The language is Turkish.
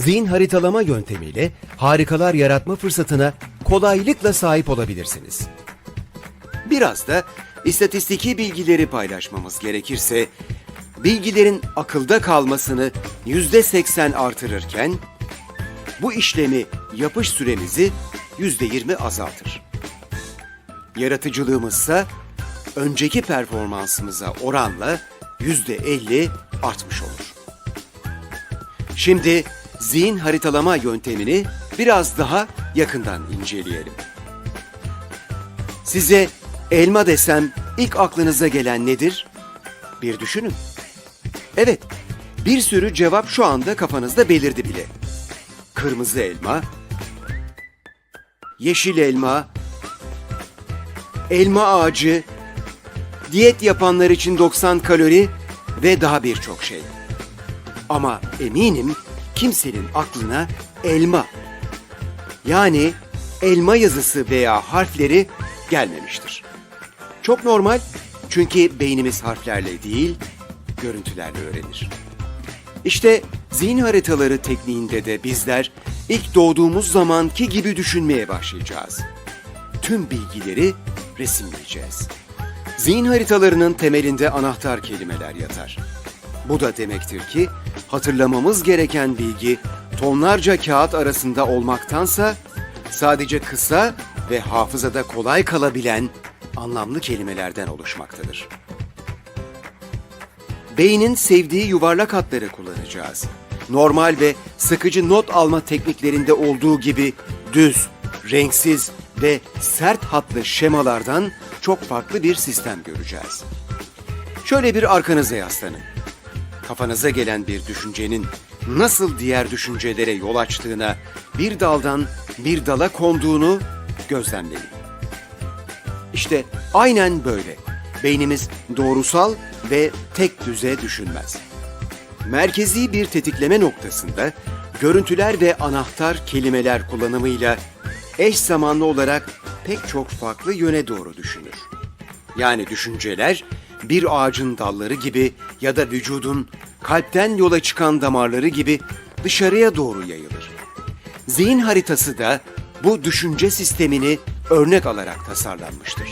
Zihin haritalama yöntemiyle harikalar yaratma fırsatına kolaylıkla sahip olabilirsiniz. Biraz da istatistiki bilgileri paylaşmamız gerekirse, bilgilerin akılda kalmasını %80 artırırken, bu işlemi yapış süremizi %20 azaltır. Yaratıcılığımızsa önceki performansımıza oranla %50 artmış olur. Şimdi zihin haritalama yöntemini biraz daha yakından inceleyelim. Size elma desem ilk aklınıza gelen nedir? Bir düşünün. Evet, bir sürü cevap şu anda kafanızda belirdi bile. Kırmızı elma, yeşil elma, elma ağacı, diyet yapanlar için 90 kalori ve daha birçok şey. Ama eminim kimsenin aklına elma yani elma yazısı veya harfleri gelmemiştir. Çok normal çünkü beynimiz harflerle değil, görüntülerle öğrenir. İşte zihin haritaları tekniğinde de bizler ilk doğduğumuz zamanki gibi düşünmeye başlayacağız. Tüm bilgileri resimleyeceğiz. Zihin haritalarının temelinde anahtar kelimeler yatar. Bu da demektir ki hatırlamamız gereken bilgi tonlarca kağıt arasında olmaktansa sadece kısa ve hafızada kolay kalabilen anlamlı kelimelerden oluşmaktadır. Beynin sevdiği yuvarlak hatları kullanacağız. Normal ve sıkıcı not alma tekniklerinde olduğu gibi düz, renksiz ve sert hatlı şemalardan çok farklı bir sistem göreceğiz. Şöyle bir arkanıza yaslanın. Kafanıza gelen bir düşüncenin nasıl diğer düşüncelere yol açtığına, bir daldan bir dala konduğunu gözlemleyin. İşte aynen böyle. Beynimiz doğrusal ve tek düze düşünmez. Merkezi bir tetikleme noktasında görüntüler ve anahtar kelimeler kullanımıyla eş zamanlı olarak pek çok farklı yöne doğru düşünür. Yani düşünceler bir ağacın dalları gibi ya da vücudun kalpten yola çıkan damarları gibi dışarıya doğru yayılır. Zihin haritası da bu düşünce sistemini örnek alarak tasarlanmıştır.